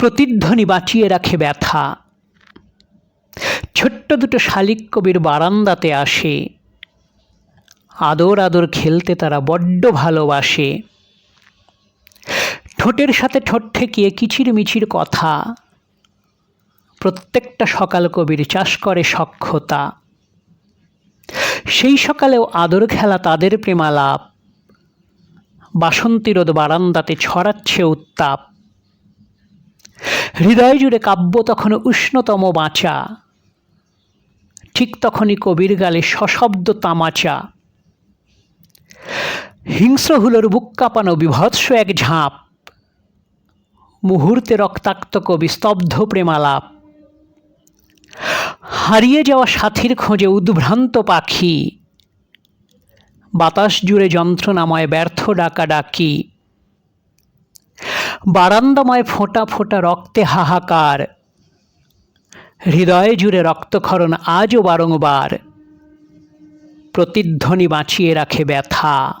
প্রতিধ্বনি বাঁচিয়ে রাখে ব্যথা। ছোট্ট দুটো শালিক কবির বারান্দাতে আসে। আদর আদর খেলতে তারা বড্ড ভালোবাসে। ঠোঁটের সাথে ঠোঁট ঠেকিয়ে কিচির মিচির কথা। প্রত্যেকটা সকাল কবির চাষ করে সক্ষতা। সেই সকালেও আদর খেলা তাদের প্রেমালাপ। বাসন্তী রোদ বারান্দাতে ছড়াচ্ছে উত্তাপ। হৃদয় জুড়ে কাব্য তখন উষ্ণতম বাঁচা। ঠিক তখনই কবির গালে সশব্দ তামাচা। হিংস্র হুলোর বুক কাঁপানো বিভৎস এক ঝাঁপ। মুহূর্তে রক্তাক্ত কবি স্তব্ধ প্রেমালাপ। হারিয়ে যাওয়া সাথীর খোঁজে উদ্ভ্রান্ত পাখি। বাতাস জুড়ে যন্ত্রণাময় ব্যর্থ ডাকা ডাকি বারান্দাময় ফোঁটা ফোঁটা রক্তে হাহাকার। হৃদয়ে জুড়ে রক্তক্ষরণ আজও বারংবার। প্রতিধ্বনি বাঁচিয়ে রাখে ব্যথা।